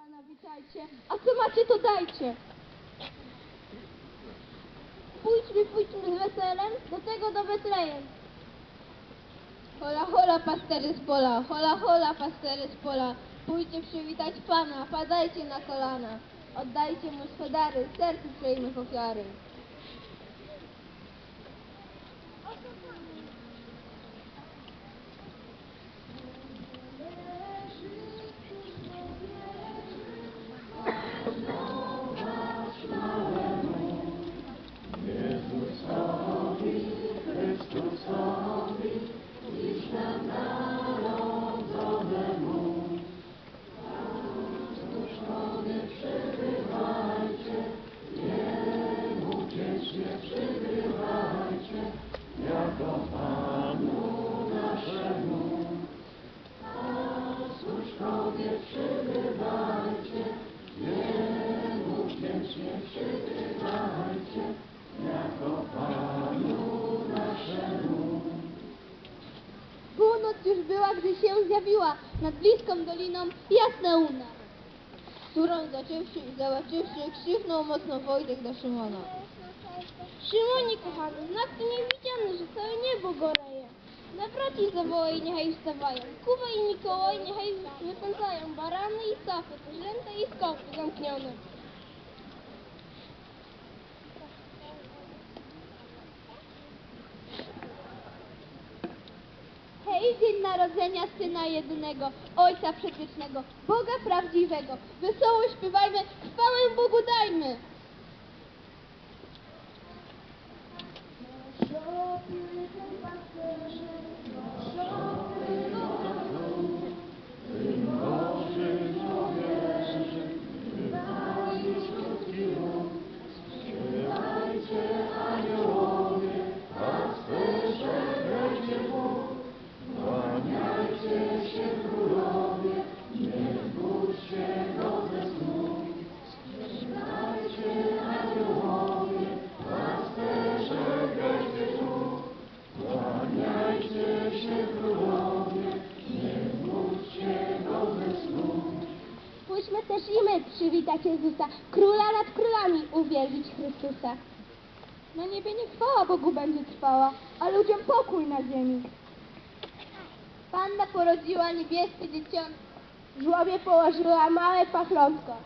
Pana witajcie, a co macie to dajcie. Pójdźmy, pójdźmy z weselem, do tego do Betlejem. Hola, hola, pastery z pola, hola, hola, pastery z pola. Pójdźcie przywitać Pana, padajcie na kolana. Oddajcie Mu swe dary, sercu przejmych ofiary. Nad bliską doliną jasna łuna, którą zaczywszy i zobaczywszy, krzyknął mocno Wojtek do Szymona. Szymonie kochany, znak to niewidziany, że całe niebo goreje. Na braci zawołaj, niechaj wstawają. Kuba i Mikołaj niechaj wypędzają. Barany i safy, źręta i skopy zamknione. Hej, dzień narodzenia Syna Jedynego, Ojca Przedwiecznego, Boga Prawdziwego. Wesoło śpiewajmy, chwałę Bogu dajmy. Uwielbić Chrystusa. Na niebie nie chwała Bogu będzie trwała, a ludziom pokój na ziemi. Panna porodziła niebieskie dzieciątko, w żłobie położyła małe pachlątko.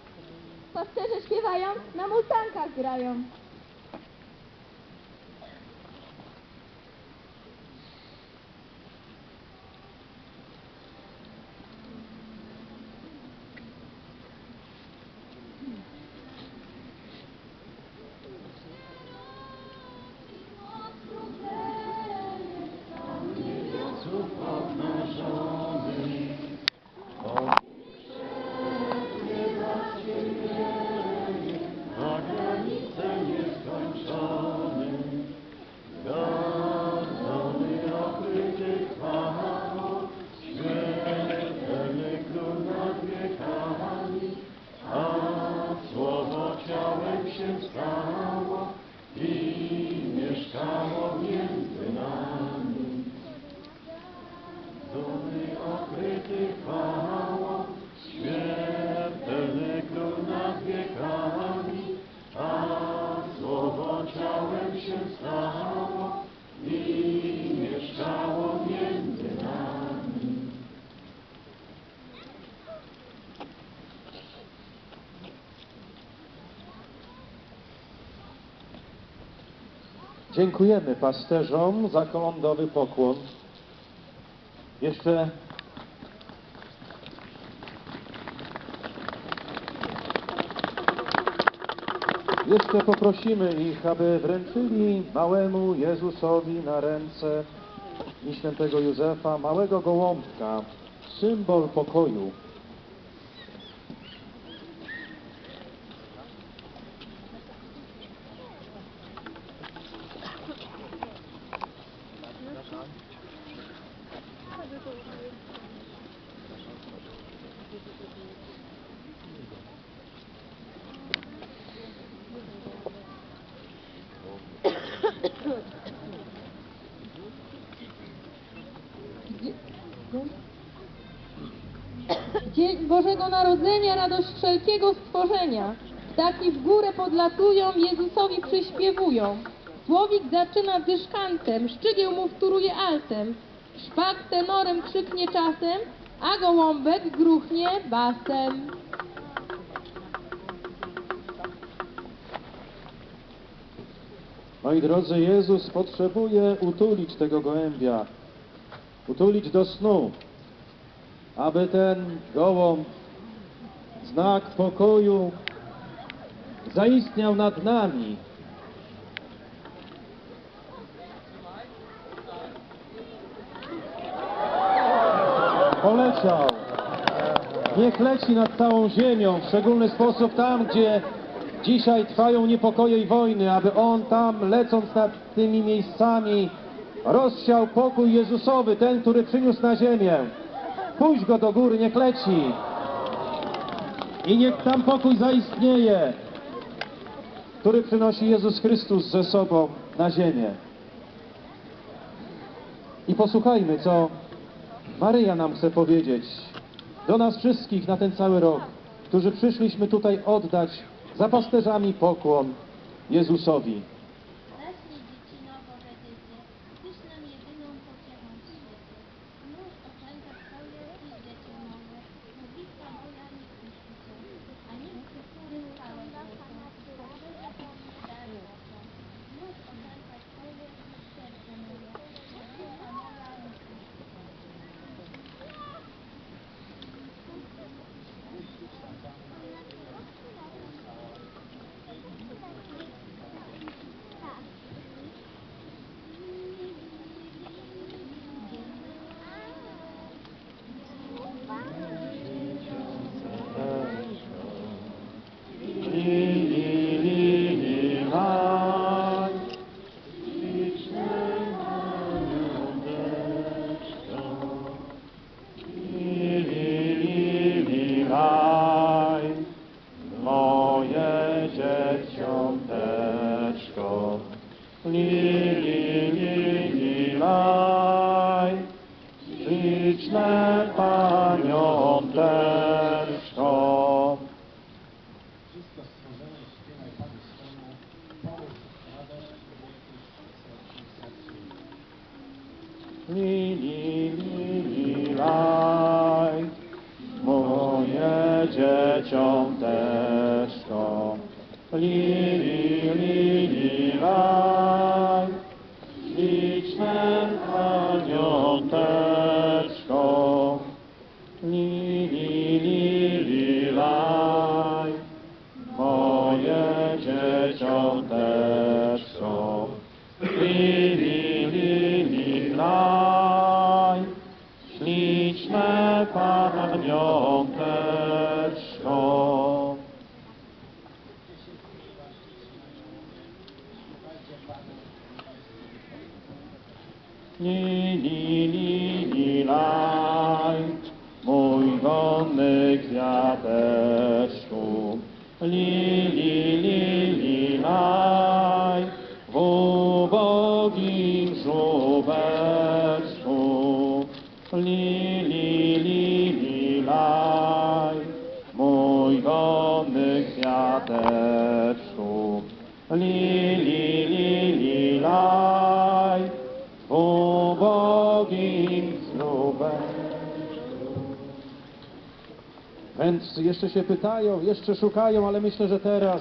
Pasterze śpiewają, na multankach grają. Dziękujemy pasterzom za kolądowy pokłon. Jeszcze Jeszcze poprosimy ich, aby wręczyli małemu Jezusowi na ręce i świętego Józefa małego gołąbka, symbol pokoju. Bożego Narodzenia radość wszelkiego stworzenia. Ptaki w górę podlatują, Jezusowi przyśpiewują. Słowik zaczyna dyszkantem, szczygieł mu wtóruje altem. Szpak tenorem krzyknie czasem, a gołąbek gruchnie basem. Moi drodzy, Jezus potrzebuje utulić tego gołębia, utulić do snu, aby ten gołąb, znak pokoju, zaistniał nad nami. Poleciał. Niech leci nad całą ziemią, w szczególny sposób tam, gdzie dzisiaj trwają niepokoje i wojny, aby On tam, lecąc nad tymi miejscami, rozsiał pokój Jezusowy, ten, który przyniósł na ziemię. Pójdź Go do góry, niech leci. I niech tam pokój zaistnieje, który przynosi Jezus Chrystus ze sobą na ziemię. I posłuchajmy, co Maryja nam chce powiedzieć do nas wszystkich na ten cały rok, którzy przyszliśmy tutaj oddać za pasterzami pokłon Jezusowi. Moje dzieciąteczko. Lili, lili, laj, liczne pamiąteczko. Wszystko stworzone śpiewaj Panu swemu, połóż radość Lili, lili, laj, moje dzieciąteczko. Lili, lili, laj, moje dzieciąteczko. Lili, lili, laj, śliczne paniąteczko. exapeștu, jeszcze się pytają, jeszcze szukają, ale myślę, że teraz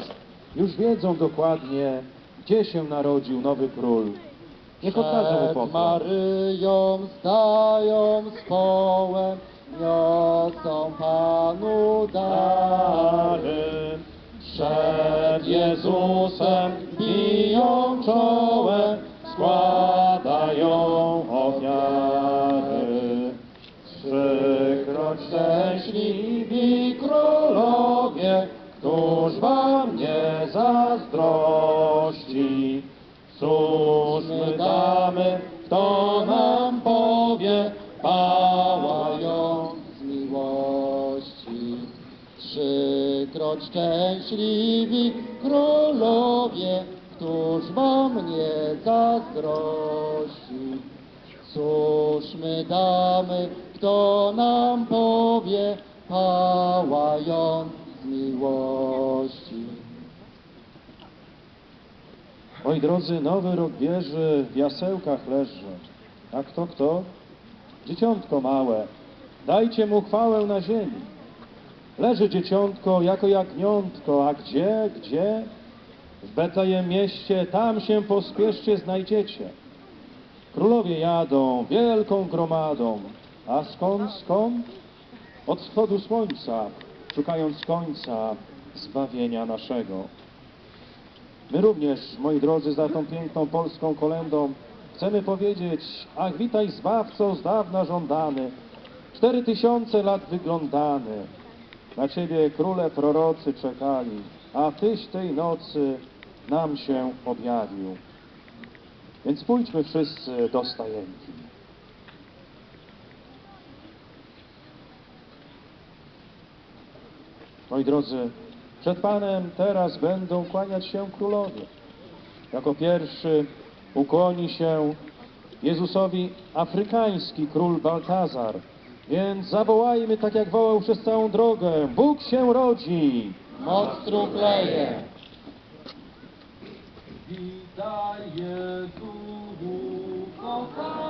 już wiedzą dokładnie, gdzie się narodził nowy król. Niech oddarzą mu pokłon. Maryją stają z kołem, niosą Panu dary. Przed Jezusem biją czołem, składają ofiary. Trzykroć szczęśliwi królowie, któż wam nie zazdrości. Cóż my damy, kto nam powie, pałając z miłości. Trzykroć szczęśliwi królowie, któż wam nie zazdrości. Cóż my damy, kto nam powie, pałając z miłości. Moi drodzy, nowy rok wieży w jasełkach leży. A kto, kto? Dzieciątko małe. Dajcie mu chwałę na ziemi. Leży dzieciątko jako jagniątko, a gdzie, gdzie? W Betlejem mieście, tam się pospieszcie znajdziecie. Królowie jadą wielką gromadą, a skąd, skąd? Od wschodu słońca, szukając końca zbawienia naszego. My również, moi drodzy, za tą piękną polską kolendą chcemy powiedzieć, ach witaj Zbawco z dawna żądany, cztery tysiące lat wyglądany. Na Ciebie króle prorocy czekali, a Tyś tej nocy nam się objawił. Więc pójdźmy wszyscy do stajenki. Moi drodzy, przed Panem teraz będą kłaniać się królowie. Jako pierwszy ukłoni się Jezusowi afrykański król Baltazar. Więc zawołajmy tak jak wołał przez całą drogę. Bóg się rodzi! Moc trupleje, Witaj Jezu, kochany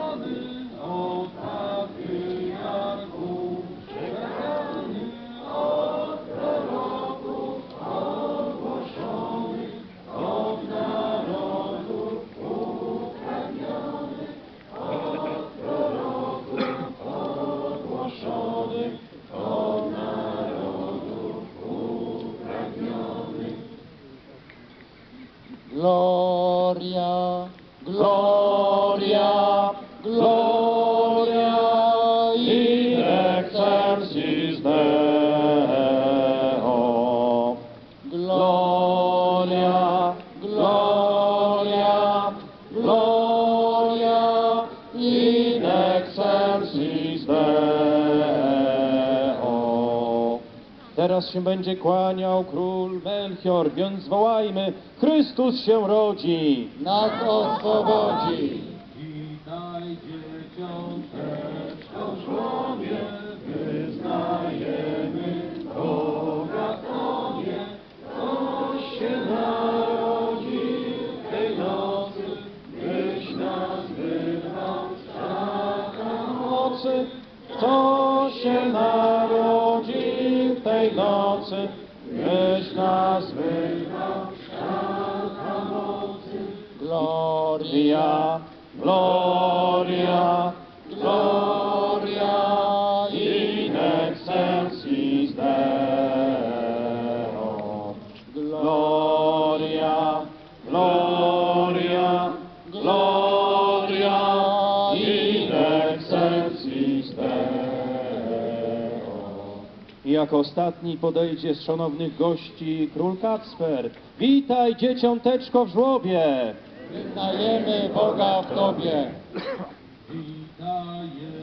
Teraz się będzie kłaniał król Melchior, więc wołajmy, Chrystus się rodzi! Nas oswobodzi. Gloria, Gloria, in excelsis Deo. Gloria, Gloria, Gloria in excelsis Deo. I jako ostatni podejdzie z szanownych gości król Kacper. Witaj dzieciąteczko w żłobie! wyznajemy Boga w Tobie. Witaj Jezu nam zjawiony.